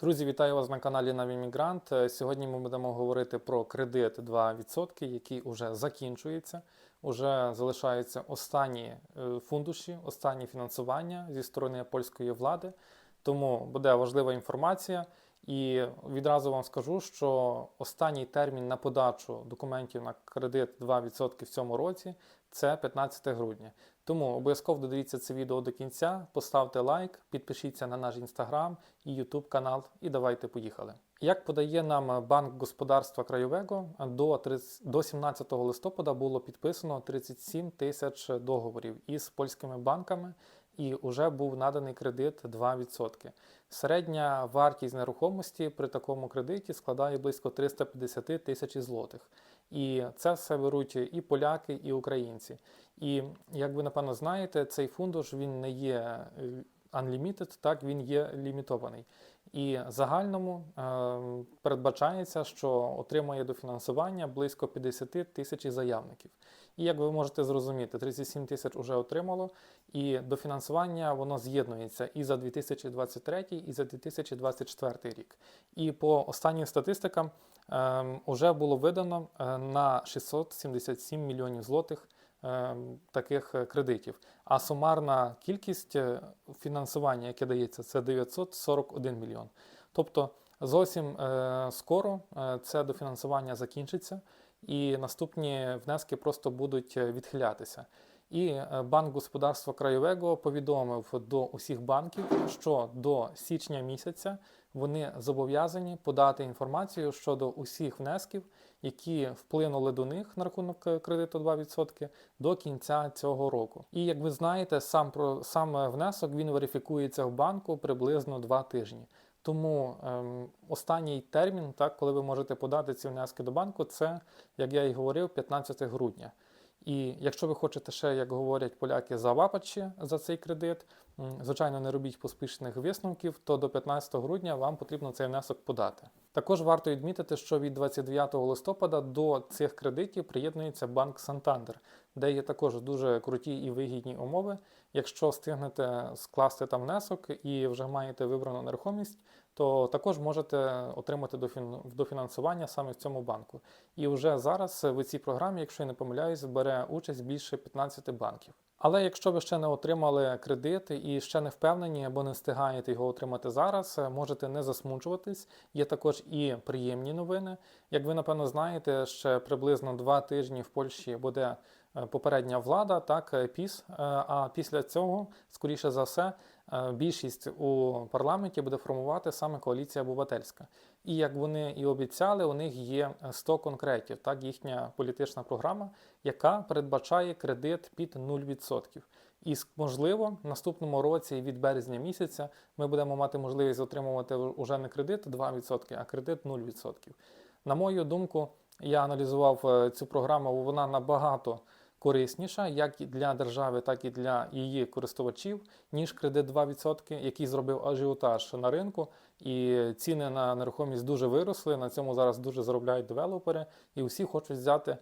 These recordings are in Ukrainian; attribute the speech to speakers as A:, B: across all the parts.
A: Друзі, вітаю вас на каналі Навімігрант. Е, Сьогодні ми будемо говорити про кредит 2%, який вже закінчується. Уже залишаються останні е, фундуші, останні фінансування зі сторони польської влади. Тому буде важлива інформація. І відразу вам скажу, що останній термін на подачу документів на кредит 2% в цьому році це 15 грудня. Тому обов'язково додивіться це відео до кінця, поставте лайк, підпишіться на наш інстаграм і Ютуб канал, і давайте поїхали. Як подає нам Банк господарства Краєвого, до 30 до 17 листопада було підписано 37 тисяч договорів із польськими банками, і вже був наданий кредит 2%. Середня вартість нерухомості при такому кредиті складає близько 350 тисяч злотих. І це все беруть і поляки, і українці. І як ви напевно знаєте, цей фундуш він не є е, unlimited, так він є лімітований. І загальному е, передбачається, що отримає дофінансування близько 50 тисяч заявників. І як ви можете зрозуміти, 37 тисяч вже отримало, і дофінансування воно з'єднується і за 2023, і за 2024 рік. І по останнім статистикам е, вже було видано е, на 677 мільйонів злотих таких е, кредитів. А сумарна кількість е, фінансування, яке дається, це 941 мільйон. Тобто зовсім е, скоро це дофінансування закінчиться, і наступні внески просто будуть відхилятися. І е, Банк господарства Краєвого повідомив до усіх банків, що до січня місяця вони зобов'язані подати інформацію щодо усіх внесків, які вплинули до них на рахунок е, кредиту 2% до кінця цього року. І як ви знаєте, сам про сам внесок він верифікується в банку приблизно 2 тижні. Тому ем, останній термін, так, коли ви можете подати ці внески до банку, це, як я і говорив, 15 грудня. І якщо ви хочете ще, як говорять поляки, завапачі за цей кредит, звичайно, не робіть поспішних висновків, то до 15 грудня вам потрібно цей внесок подати. Також варто відмітити, що від 29 листопада до цих кредитів приєднується банк Сантандер, де є також дуже круті і вигідні умови. Якщо встигнете скласти там внесок і вже маєте вибрану нерухомість, то також можете отримати дофін- дофінансування саме в цьому банку. І вже зараз в цій програмі, якщо я не помиляюсь, бере участь більше 15 банків. Але якщо ви ще не отримали кредит і ще не впевнені або не встигаєте його отримати зараз, можете не засмучуватись. Є також і приємні новини. Як ви напевно знаєте, ще приблизно два тижні в Польщі буде е, попередня влада, так е, ПІС. Е, А після цього, скоріше за все, е, більшість у парламенті буде формувати саме коаліція обивательська. І як вони і обіцяли, у них є 100 конкретів, так їхня політична програма, яка передбачає кредит під 0%. І можливо, в наступному році від березня місяця ми будемо мати можливість отримувати уже не кредит 2%, а кредит 0%. На мою думку, я аналізував е, цю програму, вона набагато корисніша як і для держави, так і для її користувачів, ніж кредит 2%, який зробив ажіотаж на ринку. І ціни на нерухомість дуже виросли. На цьому зараз дуже заробляють девелопери, і усі хочуть взяти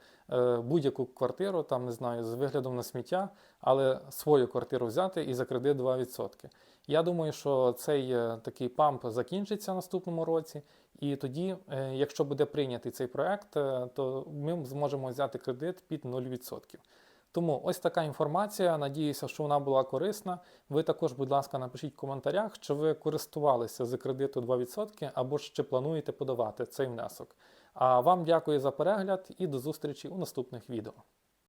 A: будь-яку квартиру, там не знаю, з виглядом на сміття, але свою квартиру взяти і за кредит 2%. Я думаю, що цей е, такий памп закінчиться наступному році, і тоді, е, якщо буде прийнятий цей проект, е, то ми зможемо взяти кредит під 0%. Тому ось така інформація. Надіюся, що вона була корисна. Ви також, будь ласка, напишіть в коментарях, чи ви користувалися з кредиту 2% або ж чи плануєте подавати цей внесок. А вам дякую за перегляд і до зустрічі у наступних відео.